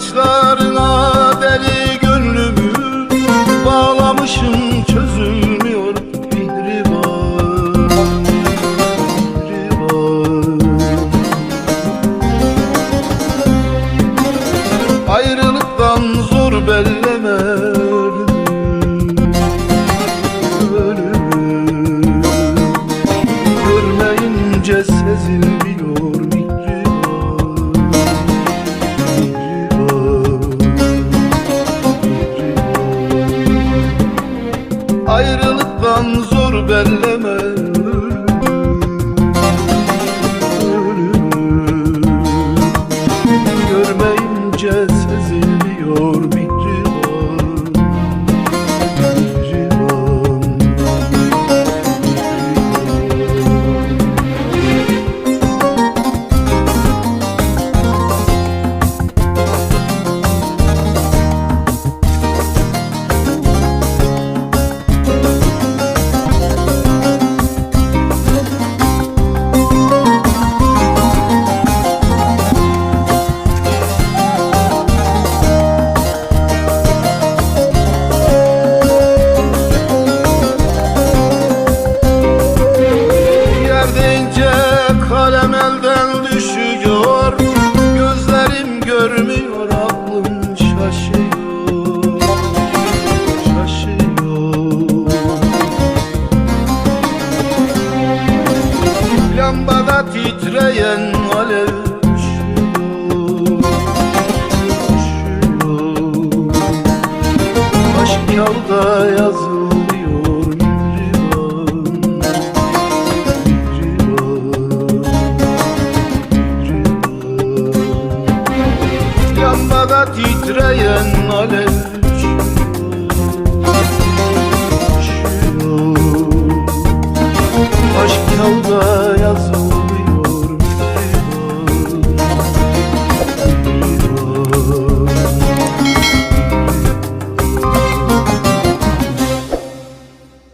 Saçlarına deli gönlümü Bağlamışım çözülmüyor mihriban Mihriban Ayrılıktan zor belleme. Görmeyince sezilmiyor zor Deyince kalem elden düşüyor Gözlerim görmüyor aklım şaşıyor Şaşıyor. Lambada titreyen alev Titreyen alev